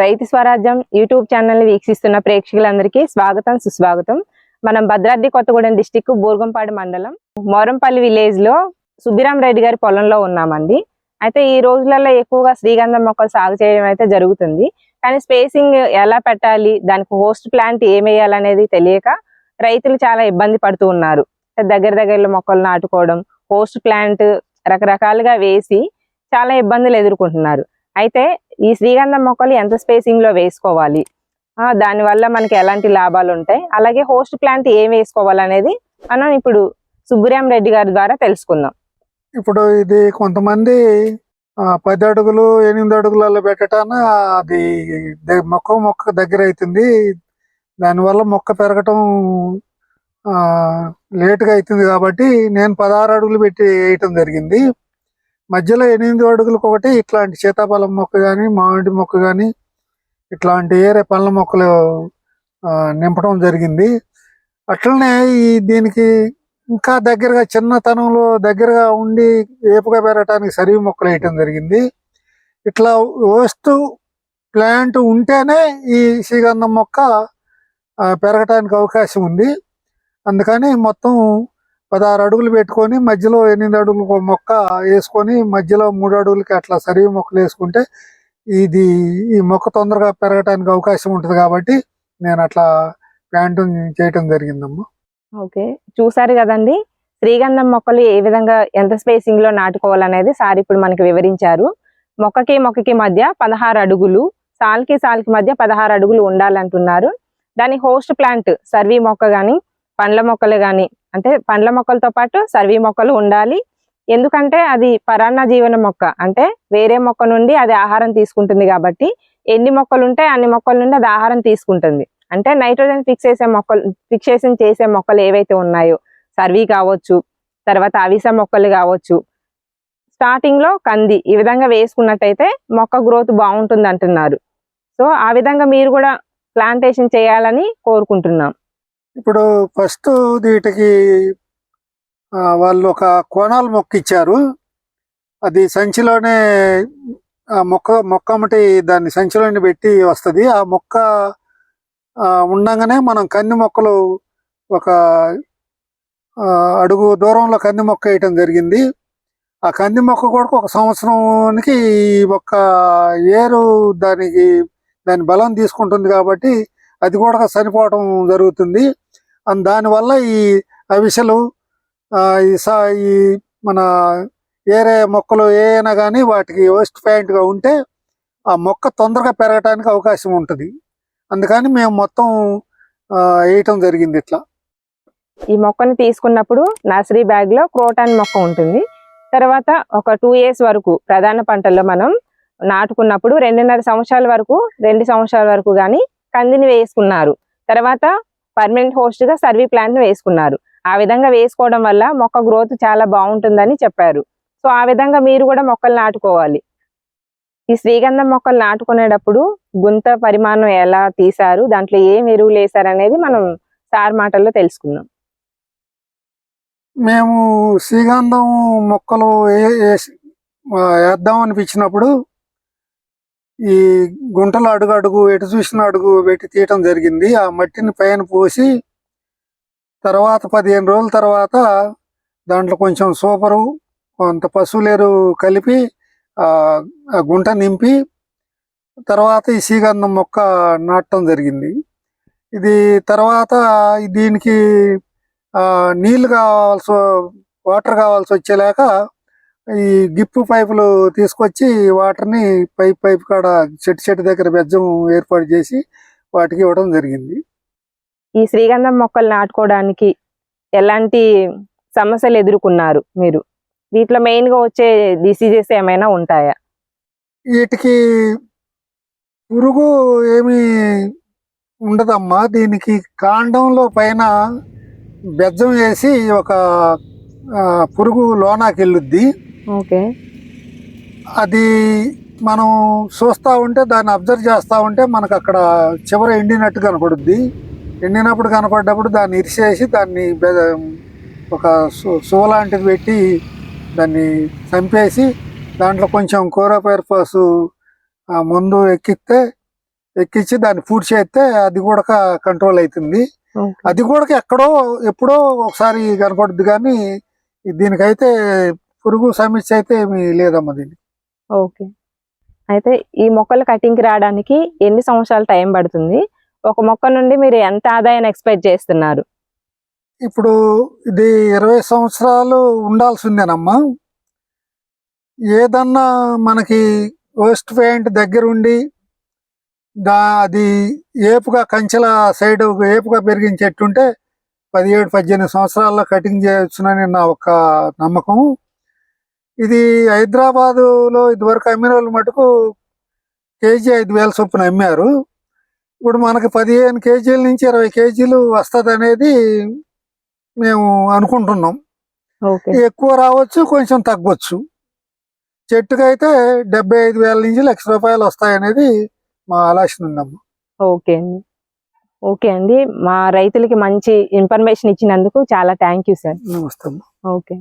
రైతు స్వరాజ్యం YouTube channel వీక్షిస్తున్న ప్రేక్షకులందరికీ స్వాగతం సుస్వాగతం. మనం భద్రాద్రి కొత్తగూడెం డిస్టిక్ బూర్గంపాడు మండలం మోరంపల్లి విలేజ్లో సుబ్బిరాం రెడ్డి గారి పొలంలో ఉన్నామండి. అయితే ఈ రోజులలో ఎక్కువగా శ్రీగంధం మొక్కలు సాగు చేయడం అయితే జరుగుతుంది. కానీ స్పేసింగ్ ఎలా పెట్టాలి దానికి హోస్ట్ ప్లాంట్ ఏమేయాలనేది తెలియక రైతులు చాలా ఇబ్బంది పడుతూ ఉన్నారు. దగ్గర దగ్గరలో మొక్కలు నాటుకోవడం హోస్ట్ ప్లాంట్ రకరకాలుగా వేసి చాలా ఇబ్బందులు ఎదుర్కొంటున్నారు. అయితే ఈ శ్రీగంధం మొక్కలు ఎంత స్పేసింగ్లో వేసుకోవాలి? దానివల్ల మనకి ఎలాంటి లాభాలు ఉంటాయి? అలాగే హోస్ట్ ప్లాంట్ ఏం వేసుకోవాలి అనేది మనం ఇప్పుడు సుబ్బురామ్ రెడ్డి గారి ద్వారా తెలుసుకుందాం. ఇప్పుడు ఇది కొంతమంది ఆ, పది అడుగులు ఎనిమిది అడుగులలో పెట్టటాన అది మొక్క మొక్క దగ్గర అవుతుంది దానివల్ల మొక్క పెరగటం ఆ, లేటుగా అవుతుంది కాబట్టి నేను పదహారు అడుగులు పెట్టి వేయటం జరిగింది. మధ్యలో ఎనిమిది అడుగులకు ఒకటి ఇట్లాంటి సీతాఫలం మొక్క కానీ మామిడి మొక్క కానీ ఇట్లాంటి ఏరే పళ్ళ మొక్కలు నింపడం జరిగింది. అట్లనే ఈ దీనికి ఇంకా దగ్గరగా చిన్నతనంలో దగ్గరగా ఉండి ఏపుగా పెరగటానికి సరివి మొక్కలు వేయటం జరిగింది. ఇట్లా వస్తు ప్లాంట్ ఉంటేనే ఈ శ్రీగంధం మొక్క పెరగటానికి అవకాశం ఉంది. అందుకని మొత్తం పదహారు అడుగులు పెట్టుకొని మధ్యలో ఎనిమిది అడుగులు ఒక మొక్క వేసుకొని మధ్యలో మూడు అడుగులకి అట్లా సరివి మొక్కలు వేసుకుంటే ఇది ఈ మొక్క తొందరగా పెరగటానికి అవకాశం ఉంటుంది కాబట్టి నేను అట్లా ప్లాంట్ చేయటం జరిగిందమ్మా. ఓకే చూసారు కదండి. శ్రీగంధం మొక్కలు ఏ విధంగా ఎంత స్పేసింగ్లో నాటుకోవాలనేది సార్ ఇప్పుడు మనకి వివరించారు. మొక్కకి మొక్కకి మధ్య పదహారు అడుగులు సాల్కి సాల్కి మధ్య పదహారు అడుగులు ఉండాలంటున్నారు. దాని హోస్ట్ ప్లాంట్ సర్వీ మొక్క కానీ పండ్ల మొక్కలు కానీ అంటే పండ్ల మొక్కలతో పాటు సర్వీ మొక్కలు ఉండాలి. ఎందుకంటే అది పరాన్న జీవన మొక్క అంటే వేరే మొక్క నుండి అది ఆహారం తీసుకుంటుంది కాబట్టి ఎన్ని మొక్కలు ఉంటాయి అన్ని మొక్కల నుండి అది ఆహారం తీసుకుంటుంది. అంటే నైట్రోజన్ ఫిక్స్ చేసే మొక్కలు ఫిక్సేషన్ చేసే మొక్కలు ఏవైతే ఉన్నాయో సర్వీ కావచ్చు తర్వాత అవిస మొక్కలు కావచ్చు స్టార్టింగ్లో కంది ఈ విధంగా వేసుకున్నట్టయితే మొక్క గ్రోత్ బాగుంటుంది అంటున్నారు సో ఆ విధంగా మీరు కూడా ప్లాంటేషన్ చేయాలని కోరుకుంటున్నాం. ఇప్పుడు ఫస్ట్ వీటికి వాళ్ళు ఒక కోణాలు మొక్క ఇచ్చారు అది సంచిలోనే ఆ మొక్క మొక్క అమ్మటి దాన్ని సంచిలోనే పెట్టి వస్తుంది. ఆ మొక్క ఉండగానే మనం కంది మొక్కలు ఒక అడుగు దూరంలో కంది మొక్క వేయటం జరిగింది. ఆ కంది మొక్క కూడా ఒక సంవత్సరానికి ఒక ఏరు దానికి దాని బలం తీసుకుంటుంది కాబట్టి అది కూడా చనిపోవటం జరుగుతుంది. అండ్ దానివల్ల ఈ అవిసెలు ఆ, ఈ ఈ మన ఏరే మొక్కలు ఏమైనా కానీ వాటికి వేస్ట్గా ఉంటే ఆ మొక్క తొందరగా పెరగటానికి అవకాశం ఉంటుంది. అందుకని మేము మొత్తం ఆ, వేయటం జరిగింది ఇట్లా. ఈ మొక్కను తీసుకున్నప్పుడు నర్సరీ బ్యాగ్లో క్రోటాన్ మొక్క ఉంటుంది. తర్వాత ఒక టూ ఇయర్స్ వరకు ప్రధాన పంటల్లో మనం నాటుకున్నప్పుడు రెండున్నర సంవత్సరాల వరకు రెండు సంవత్సరాల వరకు కానీ కందిని వేసుకున్నారు. తర్వాత పర్మనెంట్ హోస్ట్గా సర్వీ ప్లాంట్ని వేసుకున్నారు. ఆ విధంగా వేసుకోవడం వల్ల మొక్క గ్రోత్ చాలా బాగుంటుందని చెప్పారు. సో ఆ విధంగా మీరు కూడా మొక్కలు నాటుకోవాలి. ఈ శ్రీగంధం మొక్కలు నాటుకునేటప్పుడు గుంత పరిమాణం ఎలా తీశారు దాంట్లో ఏం ఎరువులు వేశారు అనేది మనం సార్ మాటల్లో తెలుసుకుందాం. మేము శ్రీగంధం మొక్కలు వేద్దాం అనిపించినప్పుడు ఈ గుంటలు అడుగు అడుగు ఎటు చూసిన అడుగు పెట్టి తీయటం జరిగింది. ఆ మట్టిని పైన పోసి తర్వాత పదిహేను రోజుల తర్వాత దాంట్లో కొంచెం సూపరు కొంత పశువులేరు కలిపి ఆ గుంట నింపి తర్వాత ఈ శ్రీగంధం మొక్క నాటడం జరిగింది. ఇది తర్వాత దీనికి నీళ్ళు నీళ్ళు కావాల్సి వాటర్ కావాల్సి వచ్చేలాక ఈ గిప్పు పైపులు తీసుకొచ్చి వాటర్ని పైప్ పైప్ కాడ చెట్టు చెట్టు దగ్గర బెజ్జం ఏర్పాటు చేసి వాటికి ఇవ్వడం జరిగింది. ఈ శ్రీగంధం మొక్కలు నాటుకోవడానికి ఎలాంటి సమస్యలు ఎదుర్కొన్నారు మీరు? వీటిలో మెయిన్గా వచ్చే డిసీజెస్ ఏమైనా ఉంటాయా? వీటికి పురుగు ఏమీ ఉండదమ్మా. దీనికి కాండంలో పైన బెజ్జం వేసి ఒక పురుగు లోనాకి వెళ్ళుద్ది ఓకే. అది మనం చూస్తూ ఉంటే దాన్ని అబ్జర్వ్ చేస్తూ ఉంటే మనకు అక్కడ చివర ఎండినట్టు కనపడుద్ది. ఎండినప్పుడు కనపడ్డప్పుడు దాన్ని ఇరిసేసి దాన్ని ఒక సువ లాంటిది పెట్టి దాన్ని చంపేసి దాంట్లో కొంచెం కోరోపైర్పాస్ మందు ఎక్కిస్తే ఎక్కించి దాన్ని పూర్తి చేస్తే అది కూడా కంట్రోల్ అవుతుంది. అది కూడా ఎక్కడో ఎప్పుడో ఒకసారి కనపడుద్ది కానీ దీనికైతే పురుగు సమస్య అయితే ఏమీ లేదమ్మా దీనికి. ఓకే. అయితే ఈ మొక్కలు కటింగ్కి రావడానికి ఎన్ని సంవత్సరాలు టైం పడుతుంది? ఒక మొక్క నుండి మీరు ఎంత ఆదాయాన్ని ఎక్స్పెక్ట్ చేస్తున్నారు? ఇప్పుడు ఇది ఇరవై సంవత్సరాలు ఉండాల్సిందేనమ్మా. ఏదన్నా మనకి వేస్ట్ పెయింట్ దగ్గరుండి దా అది ఏపుగా కంచెల సైడ్ ఏపుగా పెరిగిన చెట్టు ఉంటే పదిహేడు పద్దెనిమిది సంవత్సరాల్లో కటింగ్ చేయొచ్చునని నా ఒక నమ్మకం ఇది హైదరాబాదులో ఇదివరకు అమ్మిన వాళ్ళు మటుకు కేజీ ఐదు వేల చొప్పున అమ్మారు. ఇప్పుడు మనకి పదిహేను కేజీల నుంచి ఇరవై కేజీలు వస్తుంది అనేది మేము అనుకుంటున్నాం. ఓకే. ఎక్కువ రావచ్చు కొంచెం తగ్గొచ్చు. చెట్టుకైతే డెబ్బై ఐదు వేల నుంచి లక్ష రూపాయలు వస్తాయనేది మా ఆలోచన ఉందమ్మా ఓకే అండి. ఓకే అండి. మా రైతులకి మంచి ఇన్ఫర్మేషన్ ఇచ్చినందుకు చాలా థ్యాంక్ యూ సార్. నమస్తే అమ్మా. ఓకే.